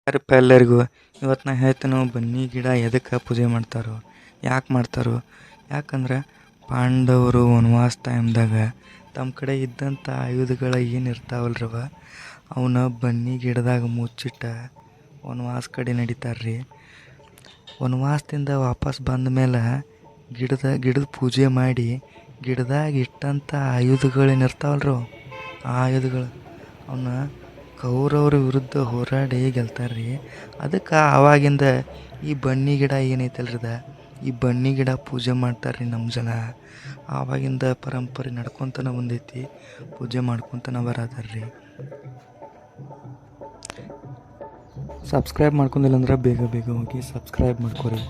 ನಮಸ್ಕಾರಪ್ಪ ಎಲ್ಲರಿಗೂ? ಇವತ್ತು ನಾ ಹೇಳ್ತೇನೆ ಬನ್ನಿ ಗಿಡ ಎದಕ್ಕೆ ಪೂಜೆ ಮಾಡ್ತಾರೋ? ಯಾಕೆ ಮಾಡ್ತಾರೋ? ಯಾಕಂದ್ರೆ ಪಾಂಡವರು ವನವಾಸ ಟೈಮ್ದಾಗ ತಮ್ಮ ಕಡೆ ಇದ್ದಂಥ ಆಯುಧಗಳ ಏನು ಇರ್ತಾವಲ್ರವ ಅವನ್ನ ಬನ್ನಿ ಗಿಡದಾಗ ಮುಚ್ಚಿಟ್ಟ ವನವಾಸ ಕಡೆ ನಡೀತಾರ್ರಿ. ವನವಾಸದಿಂದ ವಾಪಸ್ ಬಂದ ಮೇಲೆ ಗಿಡದ ಗಿಡದ ಪೂಜೆ ಮಾಡಿ ಗಿಡದಾಗ ಇಟ್ಟಂಥ ಆಯುಧಗಳೇನು ಇರ್ತಾವಲ್ರಿ ಅವು, ಆ ಆಯುಧಗಳು. ಅವನ್ನ ಕೌರವರ ವಿರುದ್ಧ ಹೋರಾಡಿ ಗೆಲ್ತಾರೆ ರೀ ಅದಕ್ಕೆ ಆವಾಗಿಂದ ಈ ಬನ್ನಿ ಗಿಡ ಏನೈತಲ್ರಿ ಅದ? ಈ ಬನ್ನಿ ಗಿಡ ಪೂಜೆ ಮಾಡ್ತಾರೆ ರೀ ನಮ್ಮ ಜನ. ಆವಾಗಿಂದ ಪರಂಪರೆ ನಡ್ಕೊತನ ಬಂದೈತಿ ಪೂಜೆ ಮಾಡ್ಕೊತನ ಬರತಾರ್ರಿ ರೀ ಸಬ್ಸ್ಕ್ರೈಬ್ ಮಾಡ್ಕೊಂಡಿಲ್ಲ ಅಂದ್ರೆ ಬೇಗ ಬೇಗ ಹೋಗಿ ಸಬ್ಸ್ಕ್ರೈಬ್ ಮಾಡ್ಕೊರಿ.